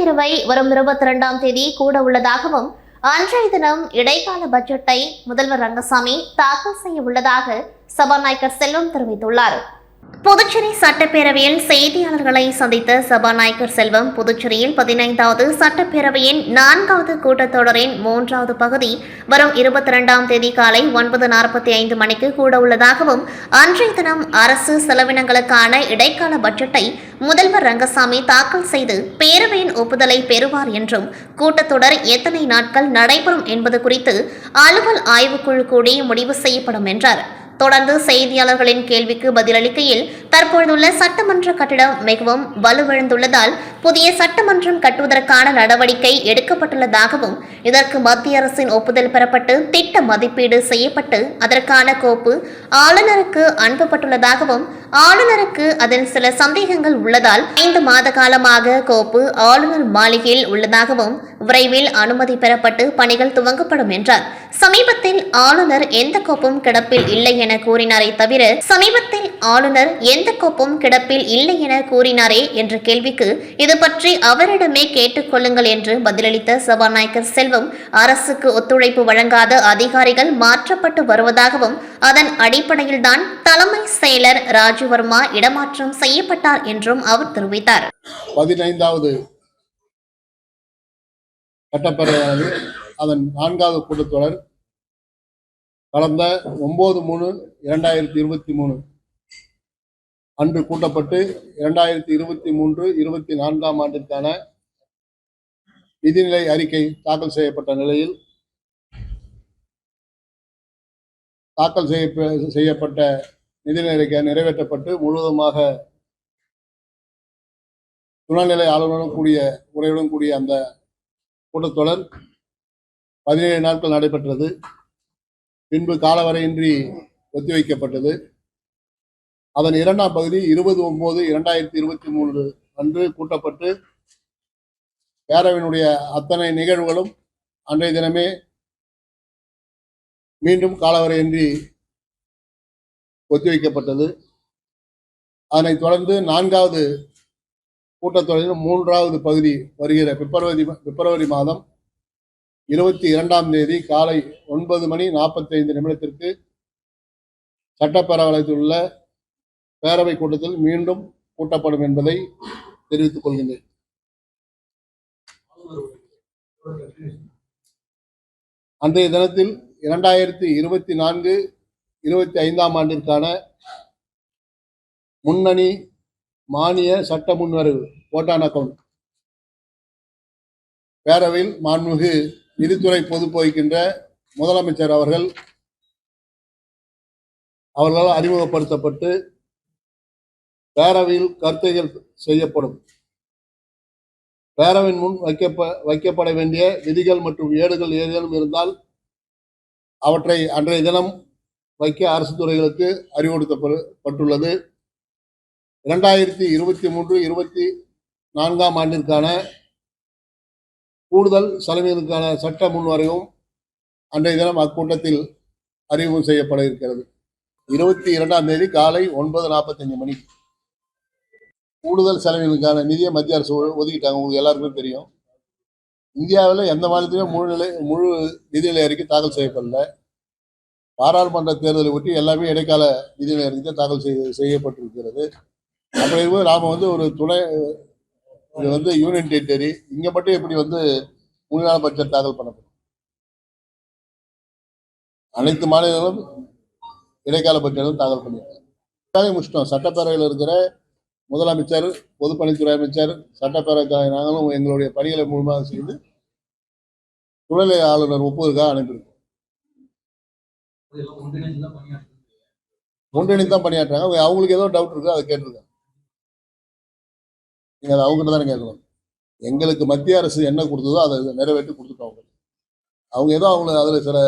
சட்டப்பேரவை வரும் இருபத்தி இரண்டாம் தேதி கூட உள்ளதாகவும் அன்றைய தினம் இடைக்கால பட்ஜெட்டை முதல்வர் ரங்கசாமி தாக்கல் செய்ய உள்ளதாக சபாநாயகர் செல்வம் தெரிவித்துள்ளார். புதுச்சேரி சட்டப்பேரவையில் செய்தியாளர்களை சந்தித்த சபாநாயகர் செல்வம் புதுச்சேரியில் பதினைந்தாவது சட்டப்பேரவையின் நான்காவது கூட்டத்தொடரின் மூன்றாவது பகுதி வரும் இருபத்தி இரண்டாம் தேதி காலை ஒன்பது நாற்பத்தி ஐந்து மணிக்கு கூட உள்ளதாகவும் அன்றைய தினம் அரசு செலவினங்களுக்கான இடைக்கால பட்ஜெட்டை முதல்வர் ரங்கசாமி தாக்கல் செய்து பேரவையின் ஒப்புதலை பெறுவார் என்றும் கூட்டத்தொடர் எத்தனை நாட்கள் நடைபெறும் என்பது குறித்து அலுவல் ஆய்வுக்குழு கூடி முடிவு செய்யப்படும் என்றார். தொடர்ந்து செய்தியாளர்களின் கேள்விக்கு பதிலளிக்கையில் தற்பொழுதுள்ள சட்டமன்ற கட்டிடம் மிகவும் வலுவிழந்துள்ளதால் புதிய சட்டமன்றம் கட்டுவதற்கான நடவடிக்கை எடுக்கப்பட்டுள்ளதாகவும் இதற்கு மத்திய அரசின் ஒப்புதல் பெறப்பட்டு திட்ட மதிப்பீடு செய்யப்பட்டு அதற்கான கோப்பு ஆளுநருக்கு அனுப்பப்பட்டுள்ளதாகவும் ஆளுநருக்கு அதில் சில சந்தேகங்கள் உள்ளதால் ஐந்து மாத காலமாக கோப்பு ஆளுநர் மாளிகையில் உள்ளதாகவும் விரைவில் அனுமதி பெறப்பட்டு பணிகள் துவங்கப்படும் என்றார். சமீபத்தில் ஆளுநர் எந்த கோப்பும் கிடப்பில் இல்லை என கூறினாரே தவிர சமீபத்தில் ஆளுநர் எந்த எந்த கோப்பும் கிடப்பில் இல்லை என கூறினாரே என்ற கேள்விக்கு இது பற்றி அவரிடமே கேட்டுக்கொள்ளுங்கள் என்று பதிலளித்த சபாநாயகர் செல்வம் அரசுக்கு ஒத்துழைப்பு வழங்காத அதிகாரிகள் மாற்றப்பட்டு வருவதாகவும் அதன் அடிப்படையில்தான் தலைமை செயலர் ராஜுவர்மா இடமாற்றம் செய்யப்பட்டார் என்றும் அவர் தெரிவித்தார். பதினைந்தாவது சட்டப்பேரவையானது அதன் நான்காவது கூட்டத்தொடர் கடந்த ஒன்பது மூணு இரண்டாயிரத்தி இருபத்தி மூணு. அன்று கூட்டப்பட்டு இரண்டாயிரத்தி இருபத்தி மூன்று இருபத்தி நான்காம் ஆண்டிற்கான நிதிநிலை அறிக்கை தாக்கல் செய்யப்பட்ட நிலையில் தாக்கல் செய்ய செய்யப்பட்ட நிதிநிலை அறிக்கை நிறைவேற்றப்பட்டு முழுவதுமாக துணைநிலை ஆளுநருடன் கூடிய உரையுடன் கூடிய அந்த கூட்டத்தொடர் பதினேழு நாட்கள் நடைபெற்றது. பின்பு காலவரையின்றி ஒத்திவைக்கப்பட்டது. அதன் இரண்டாம் பகுதி இருபது ஒன்பது இரண்டாயிரத்தி இருபத்தி மூன்று அன்று கூட்டப்பட்டு பேரவையினுடைய அத்தனை நிகழ்வுகளும் அன்றைய தினமே மீண்டும் காலவரையின்றி ஒத்திவைக்கப்பட்டது. அதனைத் தொடர்ந்து நான்காவது கூட்டத்தொடரின் மூன்றாவது பகுதி வருகிற பிப்ரவரி பிப்ரவரி மாதம் இருபத்தி இரண்டாம் தேதி காலை ஒன்பது மணி நாற்பத்தி ஐந்து நிமிடத்திற்கு சட்டப்பேரவையில் உள்ள பேரவை கூட்டத்தில் மீண்டும் கூட்டப்படும் என்பதை தெரிவித்துக் கொள்கின்றேன். அன்றைய தினத்தில் இரண்டாயிரத்தி இருபத்தி நான்கு இருபத்தி ஐந்தாம் ஆண்டிற்கான முன்னணி மானிய சட்ட முன்வரவு ஓட்டான் அக்கவுண்ட் பேரவையில் மாண்புமிகு நிதித்துறை பொது போகின்ற முதலமைச்சர் அவர்கள் அவர்களால் அறிமுகப்படுத்தப்பட்டு பேரவையில் கருத்துகள் செய்யப்படும். பேரவையின் முன் வைக்கப்ப வைக்கப்பட வேண்டிய விதிகள் மற்றும் ஏடுகள் ஏதேனும் இருந்தால் அவற்றை அன்றைய தினம் வைக்க அரசு துறைகளுக்கு அறிவுறுத்தப்பட்டுள்ளது. இரண்டாயிரத்தி இருபத்தி மூன்று இருபத்தி நான்காம் ஆண்டிற்கான கூடுதல் செலவினருக்கான சட்ட முன்வரைவும் அன்றைய தினம் அக்கூட்டத்தில் அறிமுகம் செய்யப்பட இருக்கிறது. இருபத்தி இரண்டாம் தேதி காலை ஒன்பது நாற்பத்தஞ்சு மணி. கூடுதல் செலவினுக்கான நிதியை மத்திய அரசு ஒதுக்கிட்டாங்க. உங்களுக்கு எல்லாருக்குமே தெரியும். இந்தியாவில் எந்த மாநிலத்திலையும் முழு நிலை முழு நிதிநிலை அறிக்கை தாக்கல் செய்யப்படல. பாராளுமன்ற தேர்தலை ஒட்டி எல்லாமே இடைக்கால நிதிநிலை அறிக்கை தாக்கல் செய்ய செய்யப்பட்டிருக்கிறது. அப்படி இருக்கும்போது நாம் வந்து ஒரு துணை இது வந்து யூனியன் டெரிட்டரி. இங்கே மட்டும் எப்படி வந்து முன்னாள் பட்ஜெட் தாக்கல் பண்ணப்படும்? அனைத்து மாநிலங்களும் இடைக்கால பட்ஜெட்டும் தாக்கல் பண்ணியிருக்காங்க. முடிச்சிட்டோம் சட்டப்பேரவையில் இருக்கிற முதலமைச்சர் பொதுப்பணித்துறை அமைச்சர் சட்டப்பேரவை நாங்களும் எங்களுடைய பணிகளை மூலமாக செய்து துணைநிலை ஆளுநர் ஒப்புதலுக்காக அனுப்பியிருக்கோம். ஒன்றிணைந்து தான் பணியாற்றுறாங்க அவங்களுக்கு ஏதோ டவுட் இருக்கோ அதை கேட்டிருக்காங்க. நீங்கள் அதை அவங்ககிட்ட தானே கேட்கணும். எங்களுக்கு மத்திய அரசு என்ன கொடுத்ததோ அதை நிறைவேற்றி கொடுத்துட்டோம் அவங்க. அவங்க ஏதோ அவங்க அதில் சில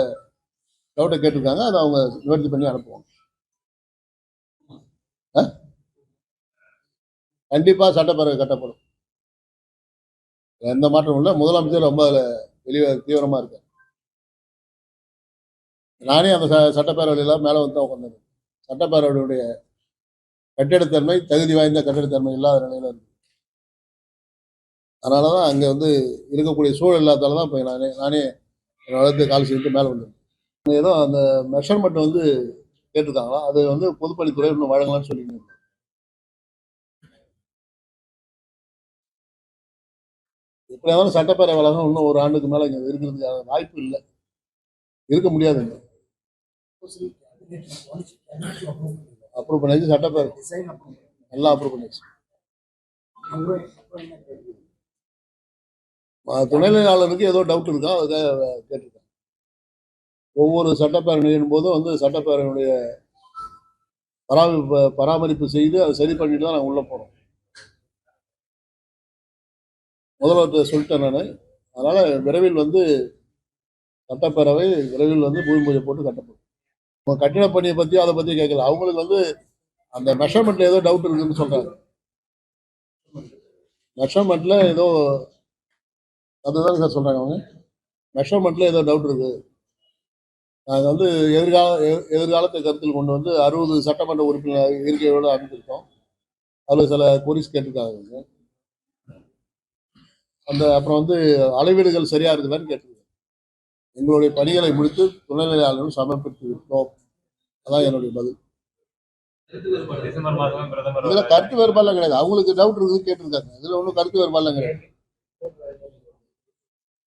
டவுட்டை கேட்டிருக்காங்க. அதை அவங்க நிவர்த்தி பண்ணி அனுப்புவாங்க. கண்டிப்பா சட்டப்பேரவை கட்டப்படும். எந்த மாற்றமும் இல்லை. முதலமைச்சர் ரொம்ப அதில் வெளியே தீவிரமா இருக்கார். நானே அந்த ச- சட்டப்பேரவையில் மேலே வந்து தான் உட்காந்தேன் சட்டப்பேரவையுடைய கட்டிடத்தன்மை தகுதி வாய்ந்த கட்டிடத்தன்மை இல்லாத நிலையில் இருக்கு அதனால தான் அங்கே வந்து இருக்கக்கூடிய சூழல் இல்லாதால தான் இப்போ நானே நானே வளர்த்து கால் செய்து மேலே வந்தேன் ஏதோ அந்த மெஷர்மெண்ட் வந்து கேட்டிருக்காங்களா அது வந்து பொதுப்பணித்துறை இன்னும் வழங்கலாம்னு சொல்லியிருந்தாங்க எப்படி இருந்தாலும் சட்டப்பேரவை வழங்கம் இன்னும் ஒரு ஆண்டுக்கு மேலே இங்கே இருக்கிறதுக்கு வாய்ப்பு இல்லை. இருக்க முடியாதுங்க அப்ரூவ் பண்ணியாச்சு சட்டப்பேரவை நல்லா அப்ரூவ் பண்ணியாச்சு. துணைநிலை ஆளுநருக்கு ஏதோ டவுட் இருக்கா? அதுக்காக கேட்டிருக்கேன். ஒவ்வொரு சட்டப்பேரவையின் போதும் வந்து சட்டப்பேரவையினுடைய பராமரிப்பு பராமரிப்பு செய்து அதை சரி பண்ணிட்டு தான் நாங்கள் உள்ளே போகிறோம் முதல்வர்கிட்ட சொல்லிட்டேன் நான். அதனால் விரைவில் வந்து சட்டப்பேரவை விரைவில் வந்து பூமி பூஜை போட்டு கட்டப்படும். உங்க கட்டிட பணியை பற்றி அதை பற்றி கேட்கல. அவங்களுக்கு வந்து அந்த மெஷர்மெண்ட்டில் ஏதோ டவுட் இருக்குன்னு சொல்கிறாங்க மெஷர்மெண்ட்டில் ஏதோ அதுதான் சார் சொல்கிறாங்க அவங்க. மெஷர்மெண்ட்டில் ஏதோ டவுட் இருக்குது நாங்கள் வந்து எதிர்கால எ- எதிர்காலத்தை கருத்தில் கொண்டு வந்து அறுபது சட்டமன்ற உறுப்பினர் இருக்கையோடு அமைச்சிருக்கோம் அதில் சில கோரிஸ் கேட்டிருக்காங்க அந்த அப்புறம் வந்து அளவீடுகள் சரியா இருக்குதான்னு கேட்டிருக்காங்க எங்களுடைய பணிகளை முடித்து துணைநிலை ஆளுநர் சமர்ப்பித்து விட்டோம். அதான் என்னுடைய பதில். இதுல கருத்து வேறுபாடுலாம் கிடையாது. அவங்களுக்கு டவுட் இருக்குது கேட்டிருக்காங்க. இதுல ஒன்றும் கருத்து வேறுபாடுலாம் கிடையாது.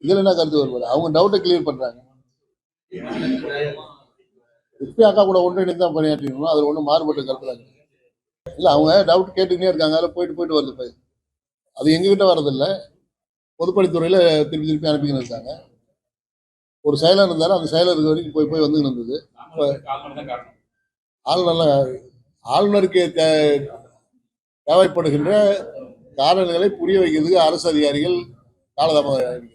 இதுல என்ன கருத்து வேறுபாடு? அவங்க டவுட்டை கிளியர் பண்றாங்க. இப்ப அக்கா கூட ஒன்றிணைந்து தான் பணியாற்றிக்கணும் அதுல ஒன்றும் மாறுபட்ட கருத்துலாம் இல்லை இல்ல அவங்க டவுட் கேட்டுக்கிட்டே இருக்காங்க. அதில் போயிட்டு போயிட்டு வருது அது எங்ககிட்ட வரதில்லை பொதுப்பணித்துறையில் திருப்பி திருப்பி அனுப்பிக்கின்னு இருந்தாங்க. ஒரு செயலர் இருந்தாலும் அந்த செயலருக்கு வரைக்கும் போய் போய் வந்துக்கின்னு இருந்தது. ஆளுநர் ஆளுநருக்கு தே- தேவைப்படுகின்ற காரணங்களை புரிய வைக்கிறதுக்கு அரசு அதிகாரிகள் காலதாமதம் ஆகிருக்கு.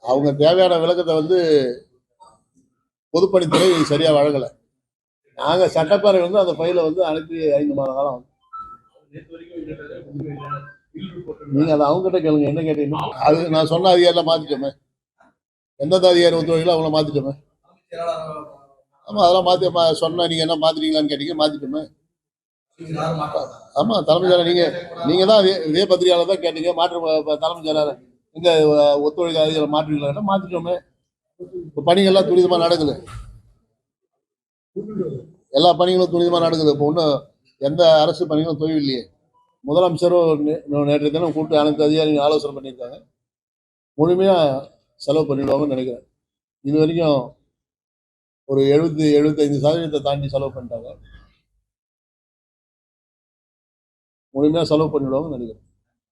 அவங்க தேவையான விளக்கத்தை வந்து பொதுப்பணித்துறை சரியாக வழங்கலை. நாங்கள் சட்டப்பேரவை வந்து அந்த ஃபைலை வந்து அனுப்பி ஐந்து மாத காலம் நீங்க அதை அவங்க கிட்ட கேளுங்க. என்ன கேட்டீங்க? அது நான் சொன்ன அதிகாரிலாம் மாத்திட்டோமே. எந்தெந்த அதிகாரி ஒத்துழைகளோ அவங்கள மாத்திட்டோமே. ஆமா அதெல்லாம் மாத்தி மா- சொன்னா நீங்க என்ன மாத்துறீங்களான்னு கேட்டீங்க மாத்திட்டோமே. ஆமா தலைமை செயலர் நீங்க நீங்க தான் இதே- இதே பத்திரிகையாளர் தான் கேட்டீங்க மாற்று தலைமை செயலர் இங்க ஒத்துழைக்க அதிகாரி மாற்றுவீங்களா மாத்திட்டோமே. இப்ப பணிகள்லாம் துரிதமா நடக்குது. எல்லா பணிகளும் துரிதமா நடக்குது. இப்போ ஒன்றும் எந்த அரசு பணிகளும் தொய்வு இல்லையே முதலமைச்சரும் நேற்று தினம் கூப்பிட்டு அனைத்து அதிகாரிகள் ஆலோசனை பண்ணியிருக்காங்க. முழுமையா செலவு பண்ணிடுவாங்கன்னு நினைக்கிறேன். இது வரைக்கும் ஒரு எழுபத்தி எழுபத்தைந்து சதவீதத்தை தாண்டி செலவு பண்ணிட்டாங்க. முழுமையாக செலவு பண்ணிடுவாங்கன்னு நினைக்கிறேன்.